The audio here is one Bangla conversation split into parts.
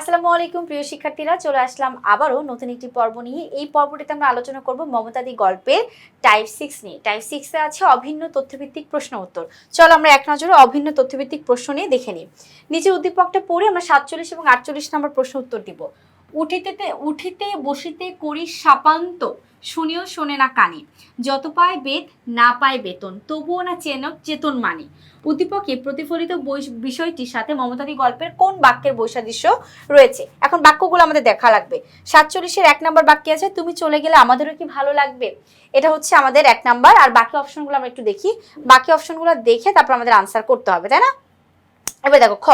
আসসালামু আলাইকুম, প্রিয় শিক্ষার্থীরা। চলে আসলাম আবারও নতুন একটি পর্ব নিয়ে। এই পর্বটিতে আমরা আলোচনা করব মমতাদি গল্পের টাইপ সিক্স নিয়ে। টাইপ সিক্সে আছে অভিন্ন তথ্যভিত্তিক প্রশ্ন উত্তর। চলো আমরা এক নজরে অভিন্ন তথ্যভিত্তিক প্রশ্ন নিয়ে দেখে নিই। নিচে উদ্দীপকটা পড়ে আমরা সাতচল্লিশ এবং আটচল্লিশ নম্বর প্রশ্ন উত্তর দিব। উঠিতে উঠিতে বসিতে করি সাপান্ত, শুনিও শোনে না কানে। যত পায় বেদ, না পায় বেতন, তবুও না চেনক চেতন মানে। উদ্দীপকে প্রতিফলিত বিষয়টির সাথে মমতাদি গল্পের কোন বাক্যের বৈসাদৃশ্য রয়েছে? এখন বাক্যগুলো আমাদের দেখা লাগবে। সাতচল্লিশের এক নম্বর বাক্যে আছে, তুমি চলে গেলে আমাদেরও কি ভালো লাগবে? এটা হচ্ছে আমাদের এক নাম্বার, আর বাকি অপশনগুলো আমরা একটু দেখি। বাকি অপশনগুলো দেখে তারপর আমাদের আনসার করতে হবে, তাই না? এবার দেখো, খ।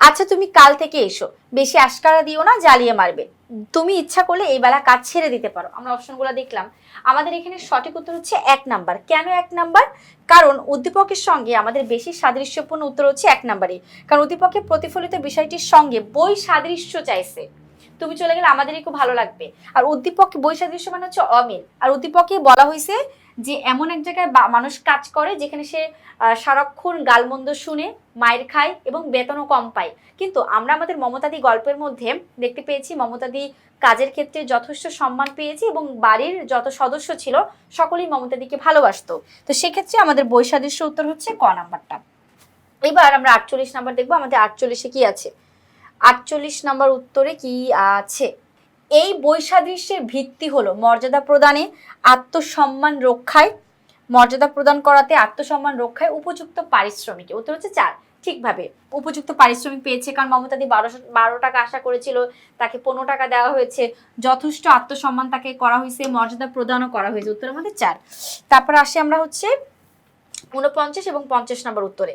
আচ্ছা তুমি কাল থেকে এসো। বেশি আশকারা দিও না, জ্বালিয়ে মারবে। তুমি ইচ্ছা করলে এই বেলা কাজ ছেড়ে দিতে পারো। আমরা অপশনগুলো দেখলাম। আমাদের এখানে সঠিক উত্তর হচ্ছে এক নাম্বার। কেন এক নাম্বার? কারণ উদ্দীপকের সঙ্গে আমাদের বেশি সাদৃশ্যপূর্ণ উত্তর হচ্ছে এক নাম্বারই। কারণ উদ্দীপকের প্রতিফলিত বিষয়টির সঙ্গে বই সাদৃশ্য চাইছে। তুমি চলে গেলে আমাদেরই খুব ভালো লাগবে। আর উদ্দীপক বই সাদৃশ্য মানে হচ্ছে অমিল। আর উদ্দীপকে বলা হয়েছে যে এমন এক জায়গায় মানুষ কাজ করে যেখানে সে সারাক্ষণ গালমন্দ শুনে, মায়ের খায় এবং বেতনও কম পায়। কিন্তু আমরা আমাদের মমতাদি গল্পের মধ্যে দেখতে পেয়েছি, মমতাদি কাজের ক্ষেত্রে যথেষ্ট সম্মান পেয়েছি এবং বাড়ির যত সদস্য ছিল, সকলেই মমতাদিকে ভালোবাসতো। তো সেক্ষেত্রে আমাদের বৈসাদৃশ্য উত্তর হচ্ছে ক নাম্বারটা। এবার আমরা আটচল্লিশ নাম্বার দেখব, আমাদের আটচল্লিশে কি আছে? আটচল্লিশ নাম্বার উত্তরে কি আছে? এই বৈসাদৃশ্যের ভিত্তি হলো মর্যাদা প্রদানে আত্মসম্মান রক্ষায়। মর্যাদা প্রদান করাতে আত্মসম্মান রক্ষায় উপযুক্ত পারিশ্রমিকে। উত্তর হচ্ছে চার। ঠিকভাবে উপযুক্ত পারিশ্রমিক পেয়েছে কারণ মমতাদি বারোশো, বারো টাকা আশা করেছিল, তাকে পনেরো টাকা দেওয়া হয়েছে। যথেষ্ট আত্মসম্মান তাকে করা হয়েছে, মর্যাদা প্রদানও করা হয়েছে। উত্তরের মধ্যে চার। তারপর আসি আমরা হচ্ছে উনপঞ্চাশ এবং পঞ্চাশ নম্বর উত্তরে।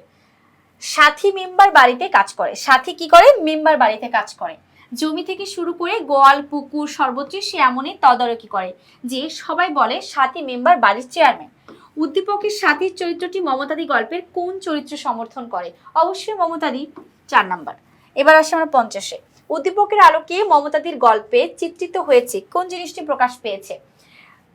সাথী মেম্বার বাড়িতে কাজ করে। সাথী কি করে? মেম্বার বাড়িতে কাজ করে। জমি থেকে শুরু করে গোয়াল, পুকুর সর্বোচ্চ সে এমনই তদারকি করে, যে সবাই বলে সাথী মেম্বার বাড়ির চেয়ারম্যান উদ্দীপকের সাথীর চরিত্রটি মমতাদি গল্পের কোন চরিত্র সমর্থন করে? অবশ্যই মমতাদি চার নাম্বার। এবার আসে আমরা পঞ্চাশে। উদ্দীপকের আলোকে মমতাদির গল্পে চিত্রিত হয়েছে, কোন জিনিসটি প্রকাশ পেয়েছে?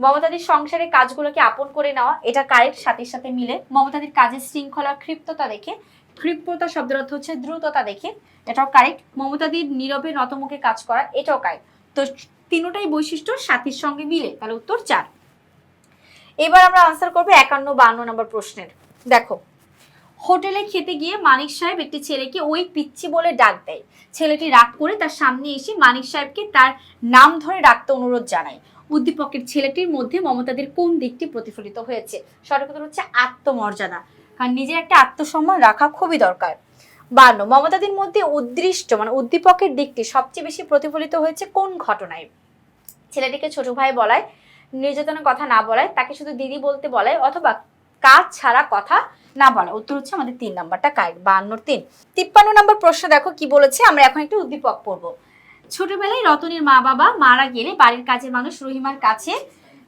মমতাদির সংসারে কাজগুলোকে আপন করে নেওয়া, এটা কারেক্ট সাথীর সাথে মিলে। মমতাদির কাজের শৃঙ্খলা, ক্ষিপ্ততা দেখে ক্ষিপ্রতা শব্দের অর্থ হচ্ছে দ্রুততা দেখে, এটাও কারেক্ট মমতাদির নীরবে নতমুখে কাজ করা, এটাও কারেক্ট তো তিনোটাই বৈশিষ্ট্য সাথীর সঙ্গে মিলে, তাহলে উত্তর চার। এবার আমরা আনসার করব একান্ন বান্ন নম্বর প্রশ্নের। দেখো, হোটেলে খেতে গিয়ে মানিক সাহেব একটি ছেলেকে ওই পিচ্ছি বলে ডাক দেয়। ছেলেটি রাগ করে তার সামনে এসে মানিক সাহেবকে তার নাম ধরে ডাকতে অনুরোধ জানায়। উদ্দীপকের ছেলেটির মধ্যে মমতাদের কোন দিকটি প্রতিফলিত হয়েছে? সঠিক হচ্ছে আত্মমর্যাদা। কারণ নিজের একটা আত্মসম্মান রাখা খুবই দরকার। বান্ন, মমতাদের মধ্যে উদ্দৃষ্ট মানে উদ্দীপকের দিকটি সবচেয়ে বেশি প্রতিফলিত হয়েছে কোন ঘটনায়? ছেলেটিকে ছোট ভাই বলায়, নির্যাতনের কথা না বলায়, তাকে শুধু দিদি বলতে বলায় অথবা কাজ ছাড়া কথা না বলা উত্তর হচ্ছে আমাদের তিন নাম্বারটা কারেক্ট বাহান্নর তিন। তিপ্পান্ন নম্বর প্রশ্ন দেখো, কি বলেছে? আমরা এখন একটু উদ্দীপক পড়ব। ছোটবেলায় রতনের মা বাবা মারা গেলে বাড়ির কাজের মানুষ রহিমার কাছে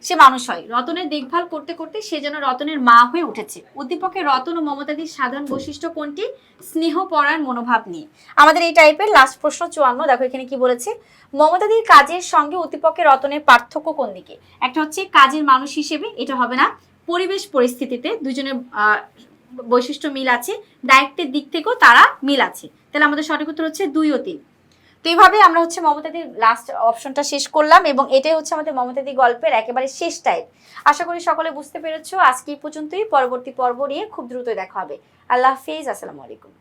সে মানুষ হয়। রতনের দেখভাল করতে করতে সে যেন রতনের মা হয়ে উঠেছে। উদ্দীপকে রতন ও মমতাদির সাধারণ বৈশিষ্ট্য কোনটি? স্নেহ পরায়ণ মনোভাব নিয়ে। আমাদের এই টাইপের লাস্ট প্রশ্ন চুয়ান্ন, দেখো এখানে কি বলেছে? মমতাদির কাজের সঙ্গে উদ্দীপকের রতনের পার্থক্য কোন দিকে? একটা হচ্ছে কাজের মানুষ হিসেবে এটা হবে না। পরিবেশ পরিস্থিতিতে দুজনের বৈশিষ্ট্য মিল আছে। দায়িত্বের দিক থেকেও তারা মিল আছে। তাহলে আমাদের সঠিক উত্তর হচ্ছে দুই ও তিন। তো এইভাবে আমরা হচ্ছে মমতাদির লাস্ট অপশনটা শেষ করলাম এবং এটাই হচ্ছে আমাদের মমতাদি গল্পের একেবারে শেষ টাইপ আশা করি সকলে বুঝতে পেরেছ। আজকে পর্যন্তই। পরবর্তী পর্ব নিয়ে খুব দ্রুত দেখা হবে। আল্লাহ হাফিজ। আসসালামু আলাইকুম।